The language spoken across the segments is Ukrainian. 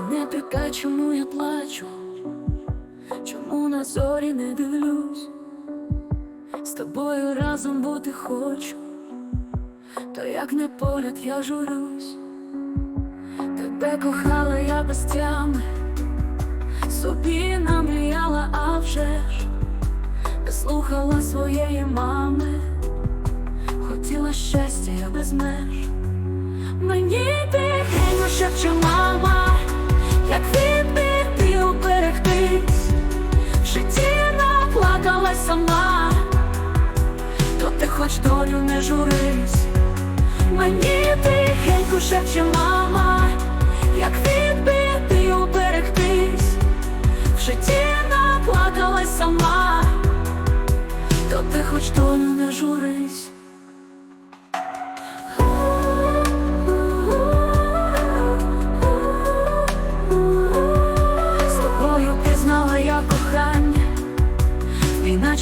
Не питай, чому я плачу, чому на зорі не дивлюсь, з тобою разом бути хочу, то як не поряд я журюсь, тебе кохала я без тями, собі намріяла, а вже ж не слухала своєї мами, хотіла щастя я без меж. Мені тихенько шепче мама, сама, то ти хоч долю не журись, мені тихенько шепче мама, як відбити уберегтись, в житті наплакалась сама, то ти хоч долю не журись.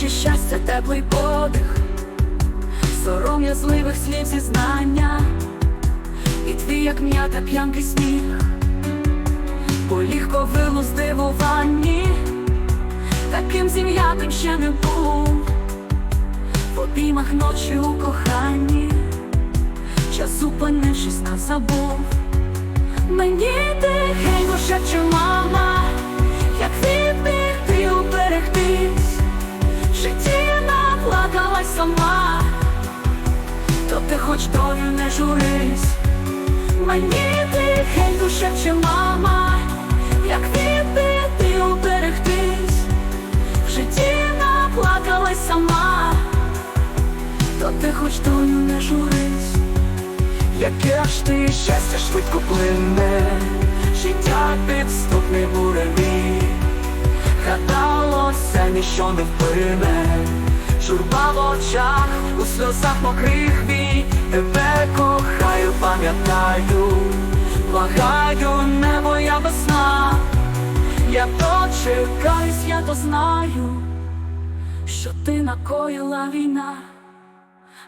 Іначе щастя, теплий подих, сором'язливих слів зізнання, і твій, як м'ята п'янкий сміх, поліг ковилу здивуванні, таким зім'ятим ще не був, в обіймах ночі у коханні, час зупинившись нас забув. Мені тихенько хоч долю не журись, мені тихенько шепче мама, як відбігти уберегтись, в житті наплакалась сама, то ти хоч долю не журись. Яке ж ти щастя швидко плине, життя підступний буревій, гадалося, ніщо не вплине, журба в очах, у сльозах мокрих вій, тебе кохаю, пам'ятаю, благаю, небо я весна, я дочекаюсь, я то знаю, що ти накоїла війна.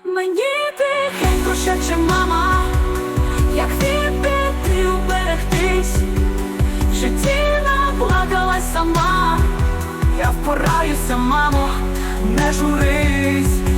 Мені тихенько шепче мама, як відбити уберегтись, в житті наплакалась сама, я впораюся, мамо, не журись.